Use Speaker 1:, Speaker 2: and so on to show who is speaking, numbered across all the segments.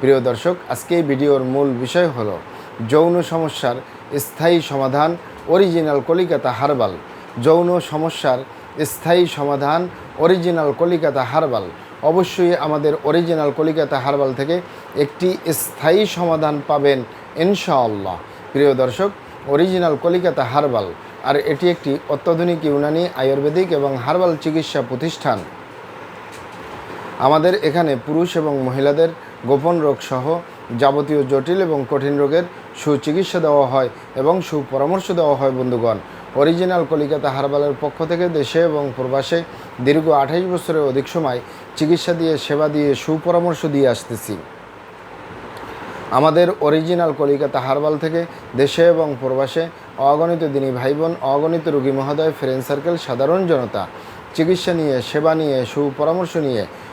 Speaker 1: প্রিয় দর্শক, আজকে ভিডিওর মূল বিষয় হল যৌন সমস্যার স্থায়ী সমাধান অরিজিনাল কলিকাতা হারবাল। যৌন সমস্যার স্থায়ী সমাধান অরিজিনাল কলিকাতা হারবাল। অবশ্যই আমাদের অরিজিনাল কলিকাতা হারবাল থেকে একটি স্থায়ী সমাধান পাবেন, ইনশাআল্লাহ। প্রিয় দর্শক অরিজিনাল কলিকাতা হারবাল, আর এটি একটি অত্যাধুনিক ইউনানি আয়ুর্বেদিক এবং হার্বাল চিকিৎসা প্রতিষ্ঠান। আমাদের এখানে পুরুষ এবং মহিলাদের গোপন রোগ সহ যাবতীয় জটিল এবং কঠিন রোগের সুচিকিৎসা দেওয়া হয় এবং সুপরামর্শ দেওয়া হয় বন্ধুগণ। অরিজিনাল কলিকাতা হারবালের পক্ষ থেকে দেশে এবং প্রবাসে দীর্ঘ আঠাইশ বছরের অধিক সময় চিকিৎসা দিয়ে, সেবা দিয়ে, সুপরামর্শ দিয়ে আসতেছি। আমাদের অরিজিনাল কলিকাতা হারবাল থেকে দেশে এবং প্রবাসে অগণিত দিনী ভাই বোন অগণিত রোগী মহোদয়, ফ্রেন্ড সার্কেল, সাধারণ জনতা। চিকিৎসা নিয়ে, সেবা নিয়ে, সুপরামর্শ নিয়ে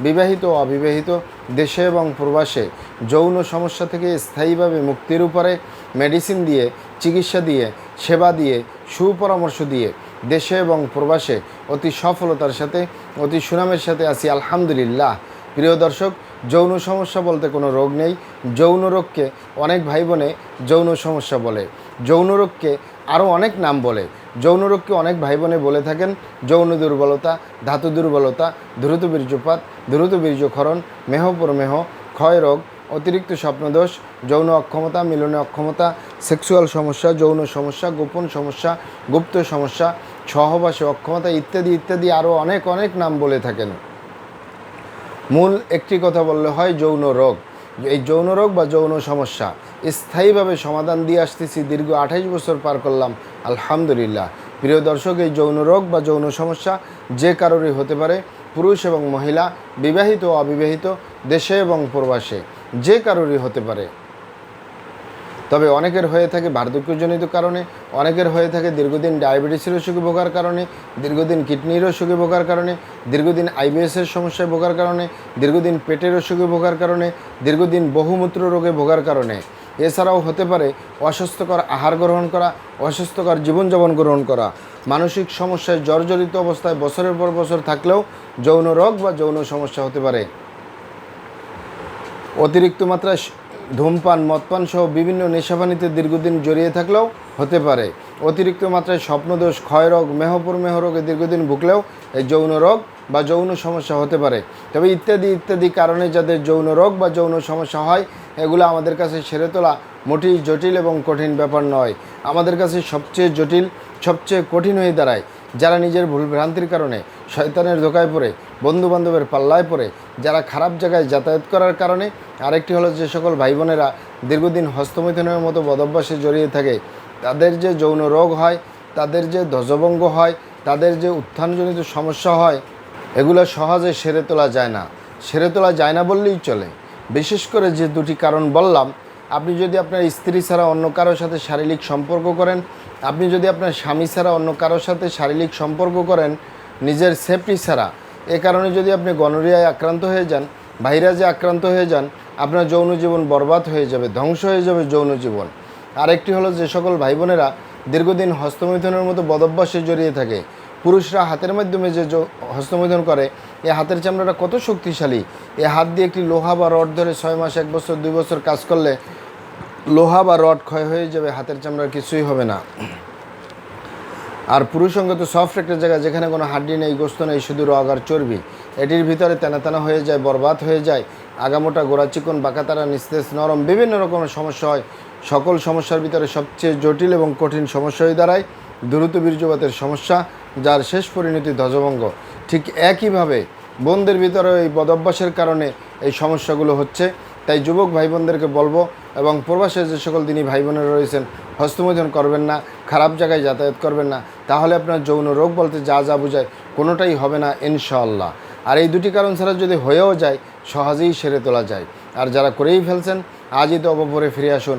Speaker 1: বিবাহিত অবিবাহিত দেশে এবং প্রবাসে যৌন সমস্যা থেকে স্থায়ীভাবে মুক্তির উপরে মেডিসিন দিয়ে, চিকিৎসা দিয়ে, সেবা দিয়ে, সুপরামর্শ দিয়ে দেশে এবং প্রবাসে অতি সফলতার সাথে, অতি সুনামের সাথে আছি, আলহামদুলিল্লাহ। প্রিয় দর্শক, যৌন সমস্যা বলতে কোনো রোগ নেই। যৌন রোগকে অনেক ভাই বোনে যৌন সমস্যা বলে। যৌন রোগকে আরও অনেক নাম বলে। যৌন রোগকে অনেক ভাই বোনে বলে থাকেন। যৌন দুর্বলতা, ধাতু দুর্বলতা, দ্রুত বীর্যপাত, দ্রুত বীর্যক্ষরণ, মেহ প্রমেহ, ক্ষয় রোগ, অতিরিক্ত স্বপ্নদোষ, যৌন অক্ষমতা, মিলনে অক্ষমতা, সেক্সুয়াল সমস্যা, যৌন সমস্যা, গোপন সমস্যা, গুপ্ত সমস্যা, সহবাসে অক্ষমতা ইত্যাদি ইত্যাদি আরও অনেক অনেক নাম বলে থাকেন। মূল একটি কথা বললে হয় যৌন রোগ। এই যৌন রোগ বা যৌন সমস্যা। স্থায়ীভাবে সমাধান দিয়ে আসতেছি, দীর্ঘ আঠাইশ বছর পার করলাম, আলহামদুলিল্লাহ। প্রিয় দর্শক, এই যৌন রোগ বা যৌন সমস্যা যে কারোরই হতে পারে, পুরুষ এবং মহিলা, বিবাহিত অবিবাহিত, দেশে এবং প্রবাসে, যে কারোরই হতে পারে। তবে অনেকের হয়ে থাকে বার্ধক্যজনিত কারণে, অনেকের হয়ে থাকে দীর্ঘদিন ডায়াবেটিসের অসুখে ভোগার কারণে, দীর্ঘদিন কিডনির অসুখে ভোগার কারণে, দীর্ঘদিন আইবিএসের সমস্যায় ভোগার কারণে, দীর্ঘদিন পেটের অসুখে ভোগার কারণে, দীর্ঘদিন বহুমূত্র রোগে ভোগার কারণে। এছাড়াও হতে পারে অস্বাস্থ্যকর আহার গ্রহণ করা, অস্বাস্থ্যকর জীবনযাপন গ্রহণ করা। মানসিক সমস্যায় জর্জরিত অবস্থায় বছরের পর বছর থাকলেও যৌন রোগ বা যৌন সমস্যা হতে পারে। অতিরিক্ত মাত্রায় ধূমপান, মদপান সহ বিভিন্ন নেশাপানিতে দীর্ঘদিন জড়িয়ে থাকলেও হতে পারে। অতিরিক্ত মাত্রায় স্বপ্নদোষ, ক্ষয়রোগ, মেহপুর মেহ রোগে দীর্ঘদিন ভুগলেও এই যৌন রোগ বা যৌন সমস্যা হতে পারে। তবে ইত্যাদি ইত্যাদি কারণে যাদের যৌন রোগ বা যৌন সমস্যা হয়, এগুলো আমাদের কাছে সেরে তোলা মোটেই জটিল এবং কঠিন ব্যাপার নয়। আমাদের কাছে সবচেয়ে জটিল, সবচেয়ে কঠিন হয়ে দাঁড়ায় যারা নিজের ভুল ভ্রান্তির কারণে শয়তানের ধোকায় পড়ে বন্ধু বান্ধবের পাল্লায় পড়ে, যারা খারাপ জায়গায় যাতায়াত করার কারণে, আরেকটি হলো যে সকল ভাই বোনেরা দীর্ঘদিন হস্তমৈথুনের মতো বদভ্যাসে জড়িয়ে থাকে, তাদের যে যৌন রোগ হয়, তাদের যে ধ্বজভঙ্গ হয়, তাদের যে উত্থানজনিত সমস্যা হয়, এগুলো সহজে সেরে তোলা যায় না। সেরে তোলা যায় না বললেই চলে। বিশেষ করে যে দুটি কারণ বললাম আপনি যদি আপনার স্ত্রী ছাড়া অন্য কারোর সাথে শারীরিক সম্পর্ক করেন, আপনি যদি আপনার স্বামী ছাড়া অন্য কারোর সাথে শারীরিক সম্পর্ক করেন, নিজের সেফটি ছাড়া, এ কারণে যদি আপনি গনোরিয়ায় আক্রান্ত হয়ে যান ভাইরা যে আক্রান্ত হয়ে যান, আপনার যৌন জীবন বরবাদ হয়ে যাবে, ধ্বংস হয়ে যাবে যৌন জীবন। আরেকটি হলো যে সকল ভাই বোনেরা দীর্ঘদিন হস্তমৈথুনের মতো বদভ্যাসে জড়িয়ে থাকে। পুরুষরা হাতের মাধ্যমে যে জ- করে, এই হাতের চামড়াটা কত শক্তিশালী। এই হাত দিয়ে একটি লোহা বা রড ধরে ছয় মাস, এক বছর, দুই বছর কাজ করলে লোহা বা রড ক্ষয় হয়ে যাবে, হাতের চামড়ার কিছুই হবে না। আর পুরুষ অঙ্গ তো সফট একটা জায়গা যেখানে কোনো হাড্ডি নেই, গোস্ত নেই, শুধু রগ আর চর্বি। এটির ভিতরে তেনা তেনা হয়ে যায়, বরবাদ হয়ে যায়, আগামোটা গোড়া চিকন, বাঁকাতারা, নিস্তেজ, নরম, বিভিন্ন রকমের সমস্যা হয়। সকল সমস্যার ভিতরে সবচেয়ে জটিল এবং কঠিন সমস্যা হয়ে দাঁড়ায়। দ্রুত বীর্যপাতের সমস্যা, যার শেষ পরিণতি ধ্বজভঙ্গ। ঠিক একইভাবে বোনদের ভিতরে এই বদভ্যাসের কারণে এই সমস্যাগুলো হচ্ছে। তাই যুবক ভাই বোনদেরকে বলব এবং প্রবাসে যে সকল দিনই ভাই বোনেরা রয়েছেন হস্তমোধন করবেন না, খারাপ জায়গায় যাতায়াত করবেন না, তাহলে আপনার যৌন রোগ বলতে যা যা বোঝায় কোনোটাই হবে না ইনশাল্লাহ আর এই দুটি কারণ ছাড়া যদি হয়েও যায়, সহজেই সেরে তোলা যায়। আর যারা করেই ফেলছেন, আজই তো অবপরে ফিরে আসুন।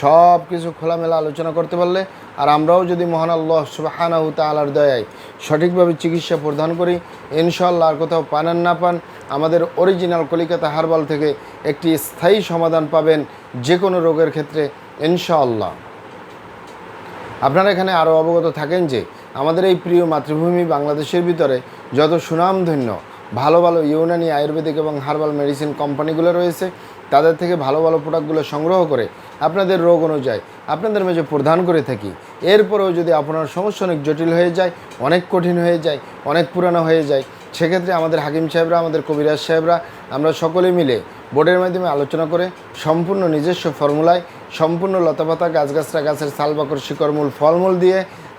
Speaker 1: সব কিছু খোলামেলা আলোচনা করতে পারলে, আর আমরাও যদি মহান আল্লাহ সুবাহানাহু তালার দয়ায় সঠিকভাবে চিকিৎসা প্রদান করি ইনশাল্লাহ আর কোথাও পান আর না পান, আমাদের অরিজিনাল কলিকাতা হারবাল থেকে একটি স্থায়ী সমাধান পাবেন যে কোনো রোগের ক্ষেত্রে, ইনশাআল্লাহ। আপনারা এখানে আরও অবগত থাকেন যে, আমাদের এই প্রিয় মাতৃভূমি বাংলাদেশের ভিতরে যত সুনামধন্য, ভালো ভালো ইউনানি আয়ুর্বেদিক এবং হার্বাল মেডিসিন কোম্পানিগুলো রয়েছে তাদের থেকে ভালো ভালো প্রোডাক্টগুলো সংগ্রহ করে আপনাদের রোগ অনুযায়ী আপনাদের মাঝে প্রদান করে থাকি। এরপরেও যদি আপনার সমস্যা অনেক জটিল হয়ে যায়, অনেক কঠিন হয়ে যায়, অনেক পুরানো হয়ে যায়, সেক্ষেত্রে আমাদের হাকিম সাহেবরা, আমাদের কবিরাজ সাহেবরা, আমরা সকলে মিলে বোর্ডের মাধ্যমে আলোচনা করে সম্পূর্ণ নিজস্ব ফর্মুলায় সম্পূর্ণ লতাপাতা গাছগাছরা গাছের সালবাকর শিকড়মূল ফলমূল দিয়ে,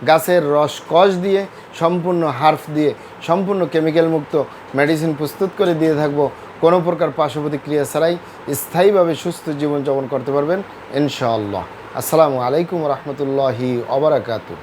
Speaker 1: গাছের রস কষ দিয়ে, সম্পূর্ণ হার্ফ দিয়ে, সম্পূর্ণ কেমিক্যাল মুক্ত মেডিসিন প্রস্তুত করে দিয়ে থাকব। কোনো প্রকার পার্শ্ব প্রতিক্রিয়া ছাড়াই স্থায়ীভাবে সুস্থ জীবনযাপন করতে পারবেন, ইনশাআল্লাহ। আসসালামু আলাইকুম রহমতুল্লাহি অবরাকাতু